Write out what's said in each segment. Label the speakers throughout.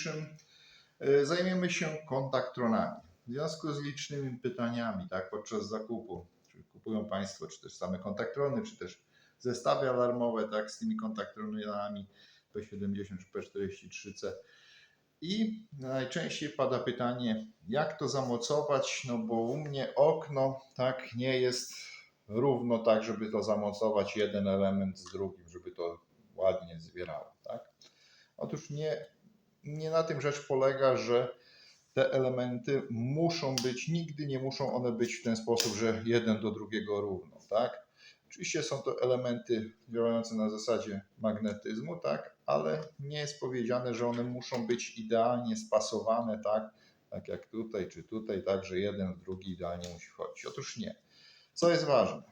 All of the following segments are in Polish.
Speaker 1: dzisiejszym e, zajmiemy się kontaktronami. W związku z licznymi pytaniami, tak, podczas zakupu, czy kupują Państwo, czy też same kontaktrony, czy też zestawy alarmowe, tak, z tymi kontaktronami P70 czy P43C. I najczęściej pada pytanie, jak to zamocować, no bo u mnie okno tak nie jest równo tak, żeby to zamocować jeden element z drugim, żeby to ładnie zwierało, tak? Otóż nie, nie na tym rzecz polega, że te elementy muszą być, nigdy nie muszą one być w ten sposób, że jeden do drugiego równo, tak? Oczywiście są to elementy działające na zasadzie magnetyzmu, tak, ale nie jest powiedziane, że one muszą być idealnie spasowane, tak, tak jak tutaj czy tutaj, tak, że jeden w drugi idealnie musi wchodzić. Otóż nie. Co jest ważne?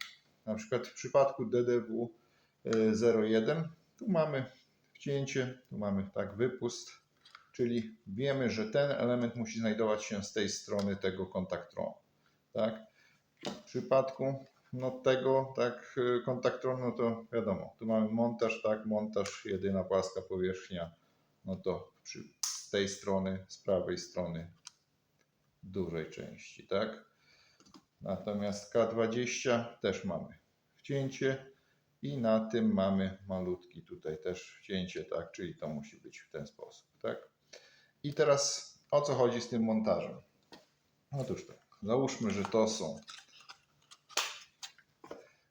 Speaker 1: Na przykład w przypadku DDW y, 01 tu mamy wcięcie, tu mamy tak wypust, czyli wiemy, że ten element musi znajdować się z tej strony tego kontaktronu, tak? W przypadku no tego, tak, y, kontaktronu, no to wiadomo, tu mamy montaż, tak, montaż, jedyna płaska powierzchnia, no to przy, tej strony, z prawej strony dużej części, tak. Natomiast K20 też mamy wcięcie i na tym mamy malutki tutaj też wcięcie, tak, czyli to musi być w ten sposób, tak. I teraz o co chodzi z tym montażem? Otóż tak, załóżmy, że to są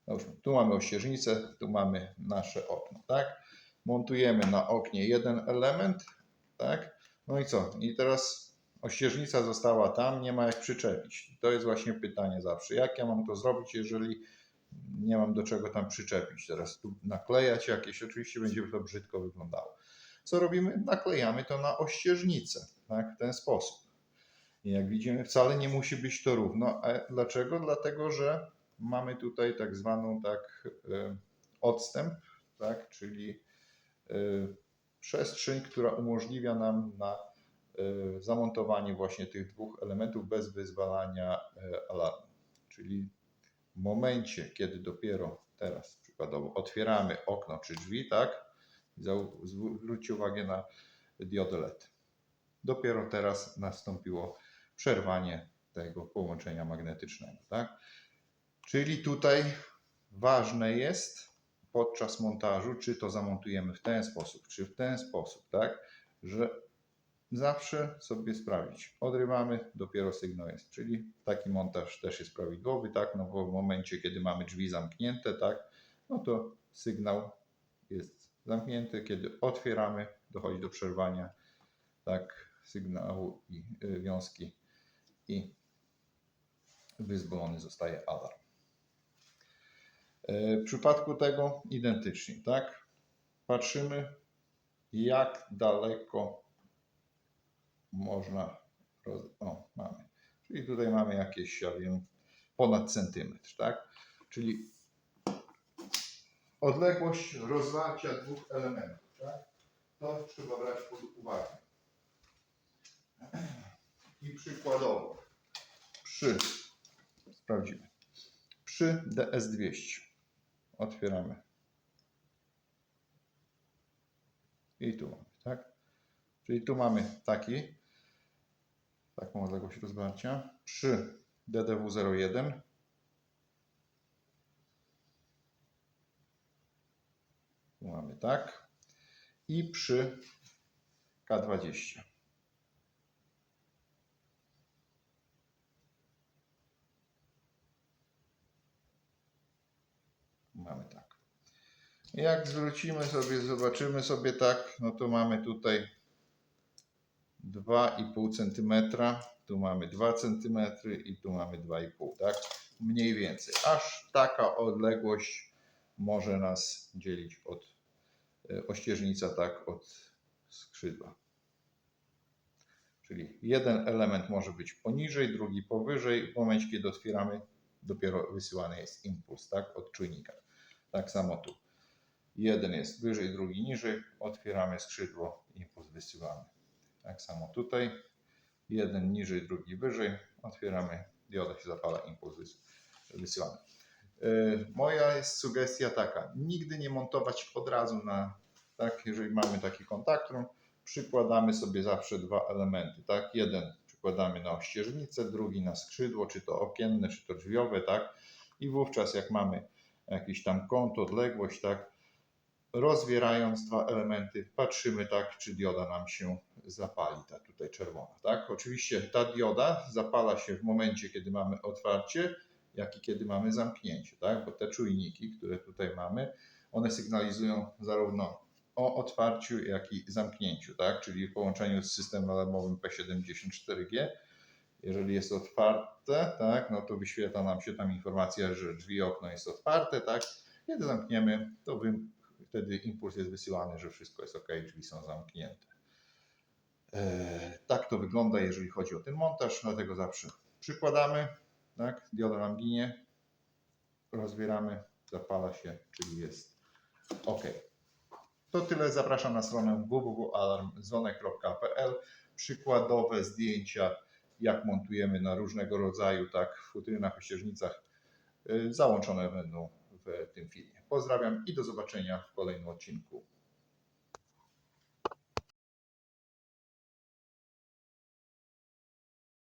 Speaker 1: Załóżmy, tu mamy ościeżnicę, tu mamy nasze okno, tak? Montujemy na oknie jeden element, tak? No i co? I teraz ościeżnica została tam, nie ma jak przyczepić. To jest właśnie pytanie zawsze. Jak ja mam to zrobić, jeżeli nie mam do czego tam przyczepić? Teraz tu naklejać jakieś, oczywiście będzie to brzydko wyglądało. Co robimy? Naklejamy to na ościeżnicę, tak? W ten sposób. I jak widzimy, wcale nie musi być to równo. A dlaczego? Dlatego, że mamy tutaj tak zwaną tak e, odstęp, tak, czyli e, przestrzeń, która umożliwia nam na e, zamontowanie właśnie tych dwóch elementów bez wyzwalania alarmu. Czyli w momencie, kiedy dopiero teraz przykładowo otwieramy okno czy drzwi, tak, zwróćcie uwagę na diodę LED. Dopiero teraz nastąpiło przerwanie tego połączenia magnetycznego, tak? Czyli tutaj ważne jest podczas montażu, czy to zamontujemy w ten sposób, czy w ten sposób, tak, że zawsze sobie sprawdzić. Odrywamy, dopiero sygnał jest, czyli taki montaż też jest prawidłowy, tak, no bo w momencie, kiedy mamy drzwi zamknięte, tak, no to sygnał jest zamknięty, kiedy otwieramy, dochodzi do przerwania, tak, sygnału i y, wiązki i wyzwolony zostaje alarm. E, W przypadku tego identycznie, tak? Patrzymy, jak daleko można. Roz... O, mamy. Czyli tutaj mamy jakieś, ja wiem, ponad centymetr, tak? Czyli odległość rozwarcia dwóch elementów, tak? To trzeba brać pod uwagę. I przykładowo, przy, sprawdzimy, przy DS200 otwieramy. I tu mamy, tak? Czyli tu mamy taki, taką odległość rozwarcia. Przy DDW01 tu mamy tak. I przy K20. Mamy tak. Jak zwrócimy sobie, zobaczymy sobie tak, no to mamy tutaj 2,5 cm, tu mamy 2 cm i tu mamy 2,5, tak? Mniej więcej. Aż taka odległość może nas dzielić od ościeżnica, tak, od skrzydła. Czyli jeden element może być poniżej, drugi powyżej. W momencie, kiedy otwieramy, dopiero wysyłany jest impuls, tak, od czujnika. Tak samo tu. Jeden jest wyżej, drugi niżej. Otwieramy skrzydło, impuls wysyłamy. Tak samo tutaj. Jeden niżej, drugi wyżej. Otwieramy, dioda się zapala, impuls wys- wysyłamy. Yy, Moja jest sugestia taka, nigdy nie montować od razu na, tak, jeżeli mamy taki kontaktron, przykładamy sobie zawsze dwa elementy, tak? Jeden przykładamy na ościeżnicę, drugi na skrzydło, czy to okienne, czy to drzwiowe, tak? I wówczas jak mamy jakiś tam kąt, odległość, tak? Rozwierając dwa elementy, patrzymy tak, czy dioda nam się zapali, ta tutaj czerwona, tak? Oczywiście ta dioda zapala się w momencie, kiedy mamy otwarcie, jak i kiedy mamy zamknięcie, tak? Bo te czujniki, które tutaj mamy, one sygnalizują zarówno o otwarciu, jak i zamknięciu, tak? Czyli w połączeniu z systemem alarmowym P74G. Jeżeli jest otwarte, tak, no to wyświetla nam się tam informacja, że drzwi, okno jest otwarte, tak? Kiedy zamkniemy, to wy, wtedy impuls jest wysyłany, że wszystko jest ok, drzwi są zamknięte. Eee, tak to wygląda, jeżeli chodzi o ten montaż, dlatego zawsze przykładamy, tak? Dioda nam ginie, rozbieramy, zapala się, czyli jest ok. To tyle. Zapraszam na stronę www.alarmzone.pl. Przykładowe zdjęcia, jak montujemy na różnego rodzaju, tak, futrynach, ościeżnicach, y, załączone będą w tym filmie. Pozdrawiam i do zobaczenia w kolejnym odcinku.